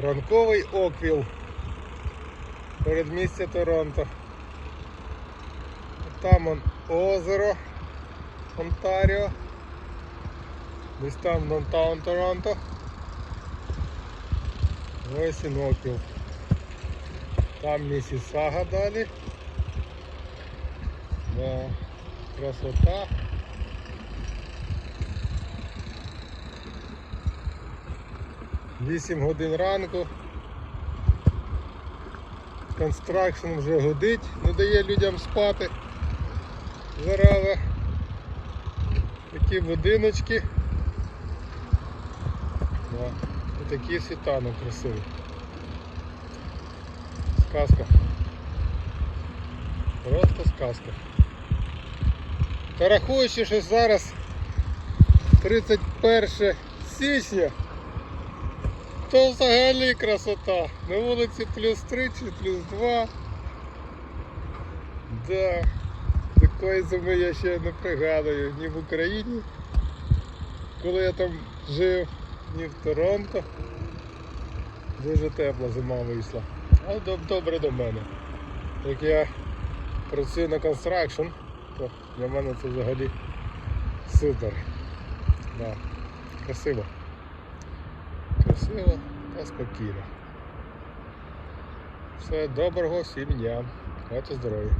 Ранковий оквіл передмістя Торонто. Там он озеро Онтаріо. Десь там Донтаун Торонто. Ось він оквіл. Там Місісага далі. Да, красота. Вісім годин ранку. Констракшн вже гудить, не дає людям спати. Зараза. Такі будиночки. Да. І такий світанок красивий. Сказка. Просто сказка. Та що зараз 31 січня, то взагалі красота. На вулиці плюс 3 чи плюс 2. Да. Такої зими я ще не пригадую ні в Україні, коли я там жив, ні в Торонто. Дуже тепла зима вийшла. Але добре до мене. Як я працюю на констракшн, то для мене це взагалі супер. Да. Красиво. Красиво та спокійно. Все доброго, всім дня. Бачите здоров'я.